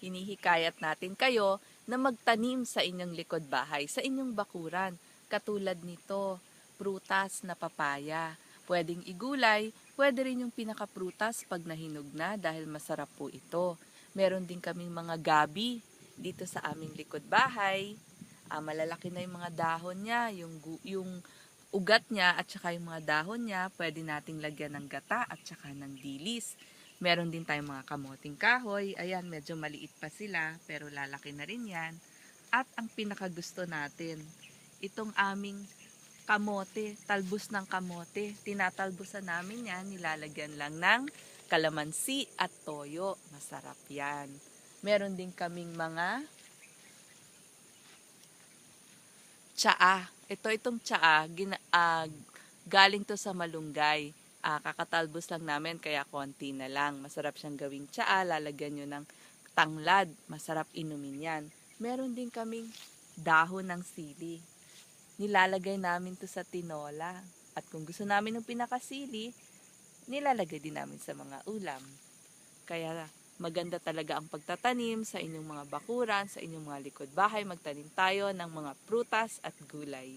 hinihikayat natin kayo na magtanim sa inyong likod bahay, sa inyong bakuran. Katulad nito, prutas na papaya. Pwedeng igulay, pwede rin yung pinakaprutas pag nahinog na dahil masarap po ito. Meron din kaming mga gabi dito sa aming likod bahay. Ah, malalaki na yung mga dahon niya, yung, yung ugat niya at saka yung mga dahon niya, pwede nating lagyan ng gata at saka ng dilis. Meron din tayong mga kamoting kahoy. Ayan, medyo maliit pa sila, pero lalaki na rin yan. At ang pinakagusto natin, itong aming kamote, talbos ng kamote. Tinatalbusan namin yan, nilalagyan lang ng kalamansi at toyo. Masarap yan. Meron din kaming mga tsaa. Ito itong tsaa, gina, ah, galing to sa malunggay. Ah, kakatalbos lang namin kaya konti na lang. Masarap siyang gawing tsaa, lalagyan nyo ng tanglad. Masarap inumin yan. Meron din kaming dahon ng sili. Nilalagay namin to sa tinola. At kung gusto namin ng pinakasili, nilalagay din namin sa mga ulam. Kaya maganda talaga ang pagtatanim sa inyong mga bakuran, sa inyong mga likod bahay. Magtanim tayo ng mga prutas at gulay.